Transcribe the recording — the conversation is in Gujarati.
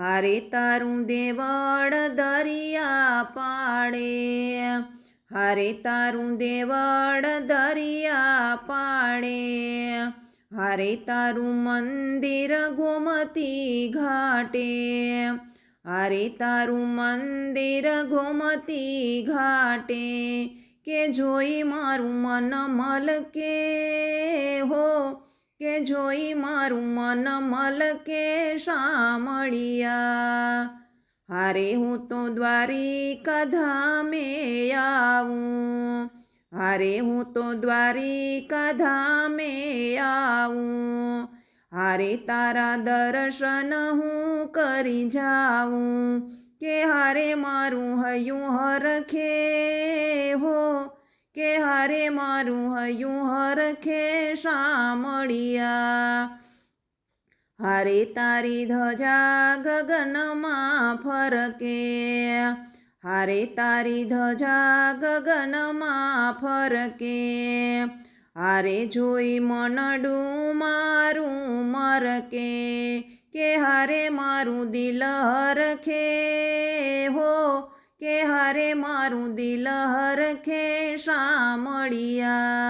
હારે તારું દેવળ દરિયા પાડે. હારે તારું દેવળ દરિયા પાડે. હારે તારું મંદિર ગોમતી ઘાટે. હારે તારું મંદિર ગોમતી ઘાટે. કે જોઈ મારું મન મલકે હો. કે જોઈ મારું મન મલકે શામળિયા. હારે હું તો દ્વારિકા ધામે આવું. હારે હું તો દ્વારિકા ધામે આવું. હારે તારા દર્શન હું કરી જાઉં. કે હારે મારું હયું હરખે હો. કે હારે મારું હયું હરખે શામળિયા? હારે તારી ધજા ગગનમાં ફરકે? હારે તારી ધજા ગગનમાં ફરકે? હારે જોઈ મનડું મારું મરકે? કે હારે મારું દિલ હરખે હો? કે હારે મારું દિલ હરખે શામળિયા